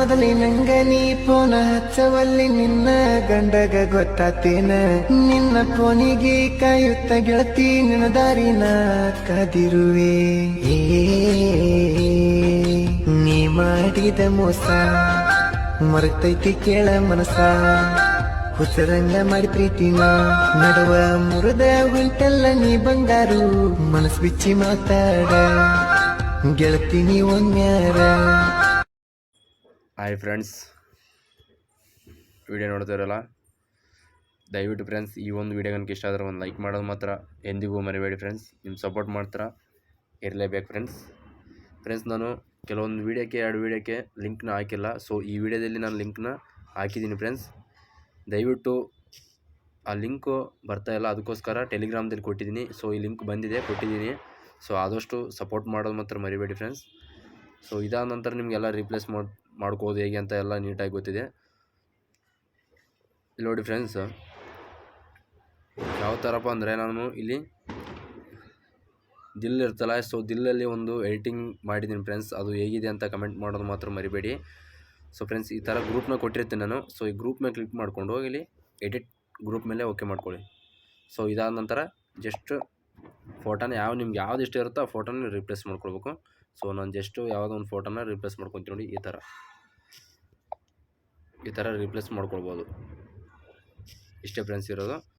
ಮೊದಲಿನಂಗ ನೀ ಪೋನ ಹಚ್ಚವಲ್ಲಿ ನಿನ್ನ ಗಂಡಗ ಗೊತ್ತಾತೇನ? ನಿನ್ನ ಪೋನಿಗೆ ಕಾಯುತ್ತ ಗೆಳತಿ ನಿನ್ನ ದಾರಿನ ಕದಿರುವೆ. ನೀ ಮಾಡಿದ ಮೋಸ ಮರೆತೈತಿ ಕೇಳ ಮನಸ ಹುಸರಂಗ ಮಾಡಿ ಪ್ರೀತಿನ ನಡುವ ಮುರಿದ ಹೊಂಟಲ್ಲ ನೀ ಬಂಗಾರು ಮನಸ್ ಬಿಚ್ಚಿ ಮಾತಾಡ. ಗೆಳತಿ ನೀ ಒಮ್ಮ್ಯಾರ ಹಾಯ್ ಫ್ರೆಂಡ್ಸ್. ವಿಡಿಯೋ ನೋಡ್ತಾರಲ್ಲ ದಯವಿಟ್ಟು ಫ್ರೆಂಡ್ಸ್, ಈ ಒಂದು ವಿಡಿಯೋ ನನಗೆ ಇಷ್ಟ ಆದರೆ ಒಂದು ಲೈಕ್ ಮಾಡೋದು ಮಾತ್ರ. ಎಂದಿಗೂ ಮರಿಬೇಡಿ ಫ್ರೆಂಡ್ಸ್ ನಿಮ್ಮ ಸಪೋರ್ಟ್ ಮಾಡ್ತಾರ? ಇರಲೇಬೇಕು ಫ್ರೆಂಡ್ಸ್. ಫ್ರೆಂಡ್ಸ್, ನಾನು ಕೆಲವೊಂದು ವೀಡಿಯೋಕ್ಕೆ, ಎರಡು ವೀಡಿಯೋಕ್ಕೆ ಲಿಂಕ್ನ ಹಾಕಿಲ್ಲ. ಸೊ ಈ ವಿಡಿಯೋದಲ್ಲಿ ನಾನು ಲಿಂಕ್ನ ಹಾಕಿದ್ದೀನಿ ಫ್ರೆಂಡ್ಸ್. ದಯವಿಟ್ಟು ಆ ಲಿಂಕು ಇಲ್ಲ, ಅದಕ್ಕೋಸ್ಕರ ಟೆಲಿಗ್ರಾಮ್ದಲ್ಲಿ ಕೊಟ್ಟಿದ್ದೀನಿ. ಸೊ ಈ ಲಿಂಕ್ ಬಂದಿದೆ, ಕೊಟ್ಟಿದ್ದೀನಿ. ಸೊ ಆದಷ್ಟು ಸಪೋರ್ಟ್ ಮಾಡೋದು ಮಾತ್ರ ಮರಿಬೇಡಿ ಫ್ರೆಂಡ್ಸ್. ಸೊ ಇದಾದ ನಂತರ ನಿಮಗೆಲ್ಲ ರೀಪ್ಲೇಸ್ ಮಾಡಿ ಮಾಡ್ಕೋದು ಹೇಗೆ ಅಂತ ಎಲ್ಲ ನೀಟಾಗಿ ಗೊತ್ತಿದೆ. ಇಲ್ಲಿ ನೋಡಿ ಫ್ರೆಂಡ್ಸ್ ಯಾವ ಥರಪ್ಪ ಅಂದರೆ ನಾನು ಇಲ್ಲಿ ದಿಲ್ ಇರ್ತಲ್ಲ ಸೊ ದಿಲ್ಲಲ್ಲಿ ಒಂದು ಎಡಿಟಿಂಗ್ ಮಾಡಿದ್ದೀನಿ ಫ್ರೆಂಡ್ಸ್ ಅದು ಹೇಗಿದೆ ಅಂತ ಕಮೆಂಟ್ ಮಾಡೋದು ಮಾತ್ರ ಮರಿಬೇಡಿ. ಸೊ ಫ್ರೆಂಡ್ಸ್ ಈ ಥರ ಗ್ರೂಪ್ನ ಕೊಟ್ಟಿರ್ತೀನಿ ನಾನು. ಸೊ ಈ ಗ್ರೂಪ್ ಮೇಲೆ ಕ್ಲಿಕ್ ಮಾಡ್ಕೊಂಡು ಇಲ್ಲಿ ಎಡಿಟ್ ಗ್ರೂಪ್ ಮೇಲೆ ಓಕೆ ಮಾಡ್ಕೊಳ್ಳಿ. ಸೊ ಇದಾದ ನಂತರ ಜಸ್ಟ್ ಫೋಟೋನ ಯಾವ ನಿಮ್ಗೆ ಯಾವ್ದು ಇಷ್ಟ ಇರುತ್ತೋ ಆ ಫೋಟೋನ ರಿಪ್ಲೇಸ್ ಮಾಡ್ಕೊಳ್ಬೇಕು. ಸೊ ನಾನು ಜಸ್ಟು ಯಾವುದೋ ಒಂದು ಫೋಟೋನ ರಿಪ್ಲೇಸ್ ಮಾಡ್ಕೊತೀನಿ ನೋಡಿ, ಈ ಥರ. ಈ ಥರ ರಿಪ್ಲೇಸ್ ಮಾಡ್ಕೊಳ್ಬೋದು. ಇಷ್ಟೇ ಫ್ರೆಂಡ್ಸ್ ಇರೋದು.